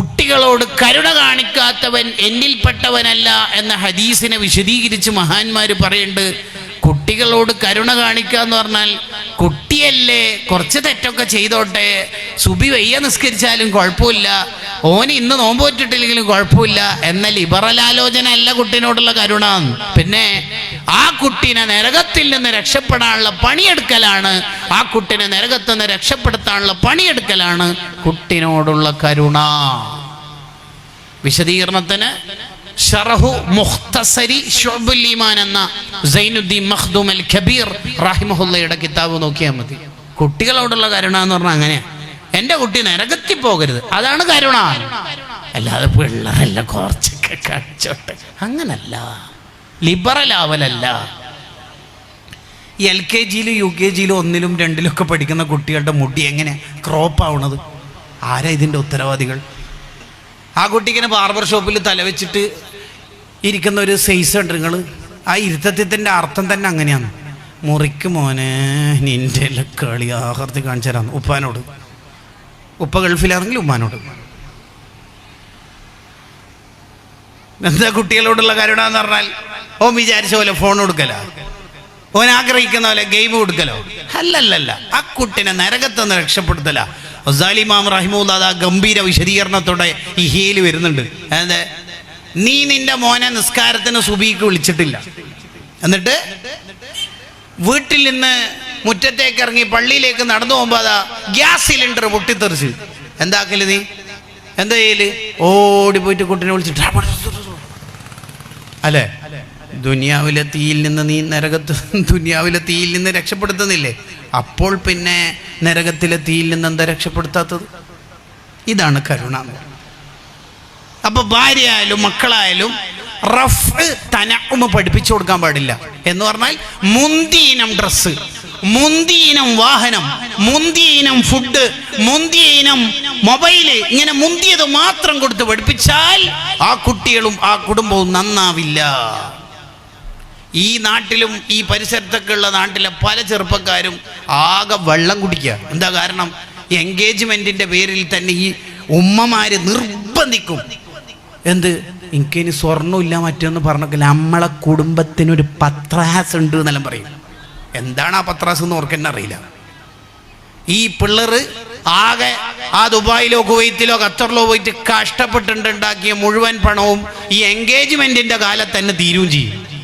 കുട്ടികളോട് കരുണ കാണിക്കാത്തവൻ എന്നിൽപ്പെട്ടവനല്ല എന്ന ഹദീസിനെ വിശദീകരിച്ച് മഹാന്മാർ പറയുന്നുണ്ട് കുട്ടികളോട് കരുണ കാണിക്കുക എന്ന് പറഞ്ഞാൽ കുട്ടിയല്ലേ കുറച്ച് തെറ്റൊക്കെ ചെയ്തോട്ടെ സുബി വയ്യ നിസ്കരിച്ചാലും കുഴപ്പമില്ല ഓന് ഇന്ന് നോമ്പ് പറ്റിട്ടില്ലെങ്കിലും കുഴപ്പമില്ല എന്ന ലിബറൽ ആലോചന അല്ല കുട്ടിനോടുള്ള കരുണ. പിന്നെ ആ കുട്ടീനെ നരകത്തിൽ നിന്ന് രക്ഷപ്പെടാനുള്ള പണിയെടുക്കലാണ്. ആ കുട്ടിനെ നരകത്തിൽ നിന്ന് രക്ഷപ്പെടുത്താനുള്ള പണിയെടുക്കലാണ് കുട്ടിനോടുള്ള കരുണ. വിശദീകരണത്തിന് ഈമാൻ എന്ന സൈനുദ്ദീൻ മഖ്ദൂം അൽ കബീർ റഹിമഹുല്ലയുടെ കിതാബ് നോക്കിയാൽ മതി. കുട്ടികളോടുള്ള കരുണ എന്ന് പറഞ്ഞാൽ അങ്ങനെയാണ് എന്റെ കുട്ടി നരകത്തിൽ പോകരുത്. അതാണ് കരുണ. അല്ലാതെ പിള്ളേരല്ല കുറച്ചൊക്കെ കഴിച്ചോട്ടെ അങ്ങനല്ല. ലിബറൽ ആവലല്ല. എൽ കെ ജിയിലും യു കെ ജിയിലും ഒന്നിലും രണ്ടിലും ഒക്കെ പഠിക്കുന്ന കുട്ടികളുടെ മുടി എങ്ങനെ ക്രോപ്പ് ആവണത്? ആരാ ഇതിന്റെ ഉത്തരവാദികൾ? ആ കുട്ടിക്കിനെ ബാർബർ ഷോപ്പിൽ തലവെച്ചിട്ട് ഇരിക്കുന്ന ഒരു സൈസ് ഉണ്ട് നിങ്ങൾ ആ ഇരുത്തത്തിന്റെ അർത്ഥം തന്നെ അങ്ങനെയാണ്. മുറിക്ക് മോനെ നിന്റെ കളി ആഹർത്തി കാണിച്ചു തരാന്ന് ഉപ്പാനോട്. ഉപ്പ ഗൾഫിലാണെങ്കിൽ ഉമ്മാനോട്. എന്താ കുട്ടികളോടുള്ള കരുണ എന്ന് പറഞ്ഞാൽ ഓൻ വിചാരിച്ച പോലെ ഫോൺ കൊടുക്കലോ. ഓൻ ആഗ്രഹിക്കുന്ന പോലെ ഗെയിം കൊടുക്കലോ? അല്ലല്ലല്ല. ആ കുട്ടിനെ നരകത്തൊന്ന് രക്ഷപ്പെടുത്തല. ഒസാലിമാം അത് ആ ഗംഭീര വിശദീകരണത്തോടെ ഈ ഹീൽ വരുന്നുണ്ട്. അതെ നീ നിന്റെ മോനെ നിസ്കാരത്തിന് സുബീക്ക് വിളിച്ചിട്ടില്ല. എന്നിട്ട് വീട്ടിൽ നിന്ന് മുറ്റത്തേക്ക് ഇറങ്ങി പള്ളിയിലേക്ക് നടന്നു പോകുമ്പോൾ അതാ ഗ്യാസ് സിലിണ്ടർ പൊട്ടിത്തെറിച്ച്. എന്താക്കൽ നീ? എന്താ ചെയ്യൽ? ഓടി പോയിട്ട് കുട്ടിനെ വിളിച്ചിട്ട്. അല്ലേ? ദുനിയാവിലെ തീയിൽ നിന്ന് നീ നരകത്ത് ദുനിയാവിലെ തീയിൽ നിന്ന് രക്ഷപ്പെടുത്തുന്നില്ലേ? അപ്പോൾ പിന്നെ നരകത്തിലെ തീയിൽ നിന്ന് എന്താ രക്ഷപ്പെടുത്താത്തത്? ഇതാണ് കരുണ അപ്പോൾ ഭാര്യയായാലും മക്കളായാലും റഫ് തനഉമ പഠിപ്പിച്ചു കൊടുക്കാൻ പാടില്ല. എന്ന് പറഞ്ഞാൽ മുന്തിയിനം ഡ്രസ്സ് മുന്തിയിനം വാഹനം മുന്തിയിനം ഫുഡ് മുന്തിയിനം മൊബൈൽ ഇങ്ങനെ മുന്തിയത് മാത്രം കൊടുത്ത് പഠിപ്പിച്ചാൽ ആ കുട്ടികളും ആ കുടുംബവും നന്നാവില്ല. ഈ നാട്ടിലും ഈ പരിസരത്തൊക്കെ ഉള്ള നാട്ടിലെ പല ചെറുപ്പക്കാരും ആകെ വെള്ളം കുടിക്കുക. എന്താ കാരണം? എൻഗേജ്മെന്റിന്റെ പേരിൽ തന്നെ ഈ ഉമ്മമാര് നിർബന്ധിക്കും. എന്ത്? എനിക്കിനി സ്വർണമില്ല മറ്റൊന്ന് പറഞ്ഞൊക്കെ നമ്മളെ കുടുംബത്തിനൊരു പത്രാസ് ഉണ്ട് എന്നെല്ലാം പറയും. എന്താണ് ആ പത്രാസ് എന്ന് ഓർക്കെന്നെ അറിയില്ല. ഈ പിള്ളേർ ആകെ ആ ദുബായിലോ കുവൈത്തിലോ ഖത്തറിലോ പോയിട്ട് കഷ്ടപ്പെട്ടുണ്ടാക്കിയ മുഴുവൻ പണവും ഈ എൻഗേജ്മെന്റിന്റെ കാലത്ത് തന്നെ തീരുകയും ചെയ്യും.